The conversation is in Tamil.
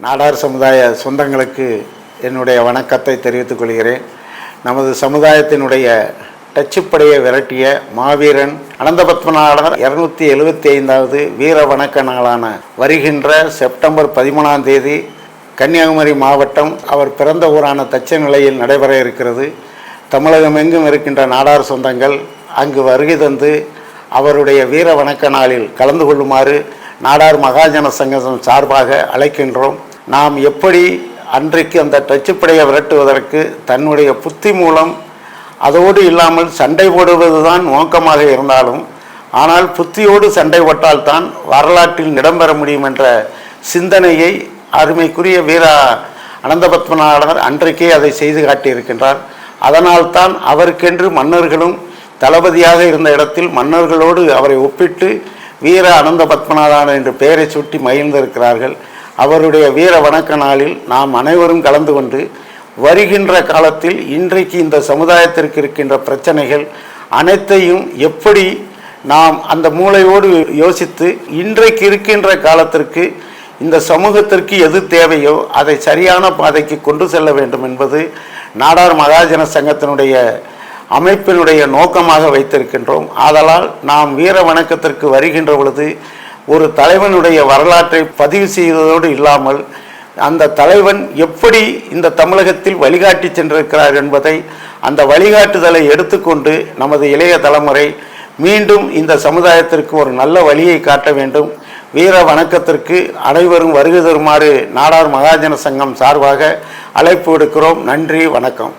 நாடார் சமுதாய சொந்தங்களுக்கு என்னுடைய வணக்கத்தை தெரிவித்துக் கொள்கிறேன். நமது சமுதாயத்தினுடைய டச்சுப்படையை விரட்டிய மாவீரன் அனந்தபத்மநாதர் இருநூத்தி எழுபத்தி ஐந்தாவது வீர வணக்க நாளான வருகின்ற செப்டம்பர் பதிமூணாம் தேதி கன்னியாகுமரி மாவட்டம் அவர் பிறந்த ஊரான தச்ச நிலையில் நடைபெற இருக்கிறது. தமிழகம் எங்கும் இருக்கின்ற நாடார் சொந்தங்கள் அங்கு வருகை தந்து அவருடைய வீர வணக்க நாளில் கலந்து கொள்ளுமாறு நாடார் மகாஜன சங்கம் சார்பாக அழைக்கின்றோம். நாம் எப்படி அன்றைக்கு அந்த டச்சுப்படையை விரட்டுவதற்கு தன்னுடைய புத்தி மூலம் அதோடு இல்லாமல் சண்டை போடுவதுதான் நோக்கமாக இருந்தாலும் ஆனால் புத்தியோடு சண்டை போட்டால்தான் வரலாற்றில் இடம்பெற முடியும் என்ற சிந்தனையை அருமைக்குரிய வீரா அனந்தபத்மநாதர் அன்றைக்கே அதை செய்து காட்டியிருக்கின்றார். அதனால்தான் அவருக்கென்று மன்னர்களும் தளபதியாக இருந்த இடத்தில் மன்னர்களோடு அவரை ஒப்பிட்டு வீர அனந்த பத்மநாதன் என்ற பெயரை சுட்டி மகிழ்ந்திருக்கிறார்கள். அவருடைய வீர வணக்க நாளில் நாம் அனைவரும் கலந்து கொண்டு வருகின்ற காலத்தில் இன்றைக்கு இந்த சமுதாயத்திற்கு இருக்கின்ற பிரச்சனைகள் அனைத்தையும் எப்படி நாம் அந்த மூளையோடு யோசித்து இன்றைக்கு இருக்கின்ற காலத்திற்கு இந்த சமூகத்திற்கு எது தேவையோ அதை சரியான பாதைக்கு கொண்டு செல்ல வேண்டும் என்பது நாடார் மகாஜன சங்கத்தினுடைய அமைப்பினுடைய நோக்கமாக வைத்திருக்கின்றோம். ஆதலால் நாம் வீர வணக்கத்திற்கு வருகின்ற பொழுது ஒரு தலைவனுடைய வரலாற்றை பதிவு செய்வதோடு இல்லாமல் அந்த தலைவன் எப்படி இந்த தமிழகத்தில் வழிகாட்டி சென்றிருக்கிறார் என்பதை அந்த வழிகாட்டுதலை எடுத்துக்கொண்டு நமது இளைய தலைமுறை மீண்டும் இந்த சமுதாயத்திற்கு ஒரு நல்ல வழியை காட்ட வேண்டும். வீர வணக்கத்திற்கு அனைவரும் வருகை தருமாறு நாடார் மகாஜன சங்கம் சார்பாக அழைப்பு விடுக்கிறோம். நன்றி வணக்கம்.